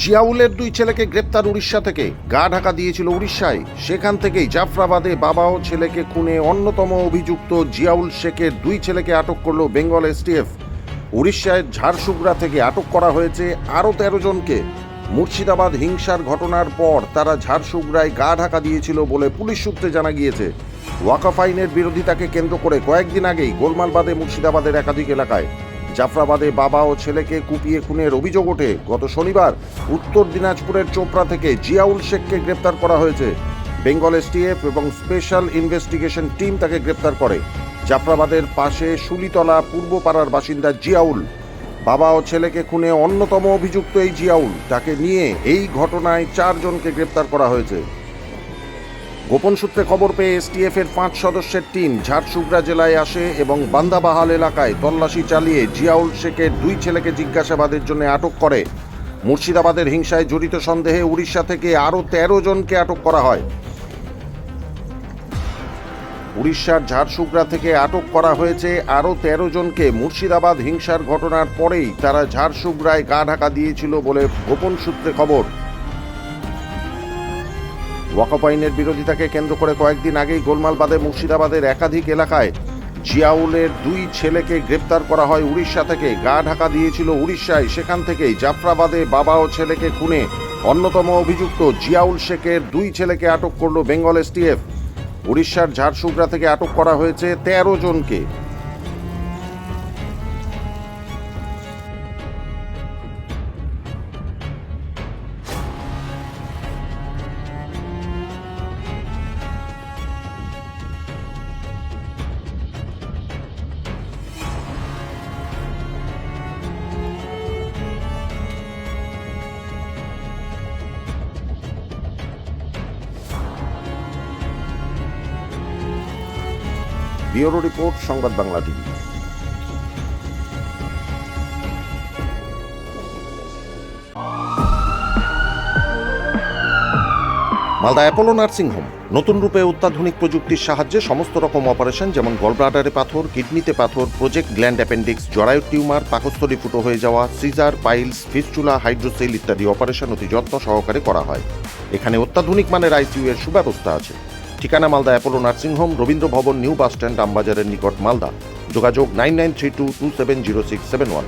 জিয়াউলের দুই ছেলেকে গ্রেপ্তার উড়িষ্যা থেকে। গা ঢাকা দিয়েছিল উড়িষ্যায়। সেখান থেকেই জাফরাবাদে বাবা ও ছেলেকে খুনে অন্যতম অভিযুক্ত জিয়াউল শেখের দুই ছেলেকে আটক করল বেঙ্গল এসটিএফ। উড়িষ্যায় ঝাড়সুগড়া থেকে আটক করা হয়েছে আরও তেরো জনকে। মুর্শিদাবাদ হিংসার ঘটনার পর তারা ঝাড়সুগড়ায় গা ঢাকা দিয়েছিল বলে পুলিশ সূত্রে জানা গিয়েছে। ওয়াকফ আইনের বিরোধিতাকে কেন্দ্র করে কয়েকদিন আগেই গোলমালবাদে মুর্শিদাবাদের একাধিক এলাকায় জাফরাবাদে বাবা ও ছেলেকে কুপিয়ে খুনের অভিযোগ ওঠে। গত শনিবার উত্তর দিনাজপুরের চোপড়া থেকে জিয়াউল শেখকে গ্রেপ্তার করা হয়েছে। বেঙ্গল এসটিএফ এবং স্পেশাল ইনভেস্টিগেশন টিম তাকে গ্রেপ্তার করে। জাফরাবাদের পাশে শুলিতলা পূর্বপাড়ার বাসিন্দা জিয়াউল। বাবা ও ছেলেকে খুনে অন্যতম অভিযুক্ত এই জিয়াউল। তাকে নিয়ে এই ঘটনায় চারজনকে গ্রেপ্তার করা হয়েছে। গোপন সূত্রে খবর পেয়ে এসটিএফ এর পাঁচ সদস্যের টিম ঝাড়সুগড়া জেলায় আসে এবং বান্দাবাহাল এলাকায় তল্লাশি চালিয়ে জিয়াউল শেখের দুই ছেলেকে জিজ্ঞাসাবাদের জন্য আটক করে। মুর্শিদাবাদের হিংসায় জড়িত সন্দেহে উড়িষ্যা থেকে আরও তেরো জনকে আটক করা হয়। উড়িষ্যার ঝাড়সুগড়া থেকে আটক করা হয়েছে আরও তেরো জনকে। মুর্শিদাবাদ হিংসার ঘটনার পরেই তারা ঝাড়সুগড়ায় গা ঢাকা দিয়েছিল বলে গোপন সূত্রে খবর। ওয়াকফ আইনের বিরোধিতাকে কেন্দ্র করে কয়েকদিন আগেই গোলমালবাদে মুর্শিদাবাদের একাধিক এলাকায় জিয়াউলের দুই ছেলেকে গ্রেপ্তার করা হয় উড়িষ্যা থেকে। গা ঢাকা দিয়েছিল উড়িষ্যায়। সেখান থেকেই জাফরাবাদে বাবা ও ছেলেকে খুনে। অন্যতম অভিযুক্ত জিয়াউল শেখের দুই ছেলেকে আটক করল বেঙ্গল এসটিএফ। উড়িষ্যার ঝাড়সুগড়া থেকে আটক করা হয়েছে তেরো জনকে। Bureau report, Sangbad Bangla TV. Malda Apollo nursing home, নতুন রূপে অত্যাধুনিক প্রযুক্তির সাহায্যে সমস্ত রকম অপারেশন, যেমন গলব্লাডারে পাথর, কিডনিতে পাথর, প্রজেক্ট গ্ল্যান্ড অ্যাপেন্ডিক্স জরায়ু টিউমার, পাকস্থলী ফুটো হয়ে যাওয়া, সিজার, পাইলস ফিস্চুলা হাইড্রোসেল ইত্যাদি অপারেশন অতি যত্ন সহকারে করা হয়। এখানে অত্যাধুনিক মানের আইসিইউ এর সুব্যবস্থা আছে। ঠিকানা মালদা অ্যাপোলো নার্সিংহোম রবীন্দ্র ভবন, নিউ বাস স্ট্যান্ড, আমবাজারের নিকট মালদা। যোগাযোগ nine nine three two two seven zero six seven one.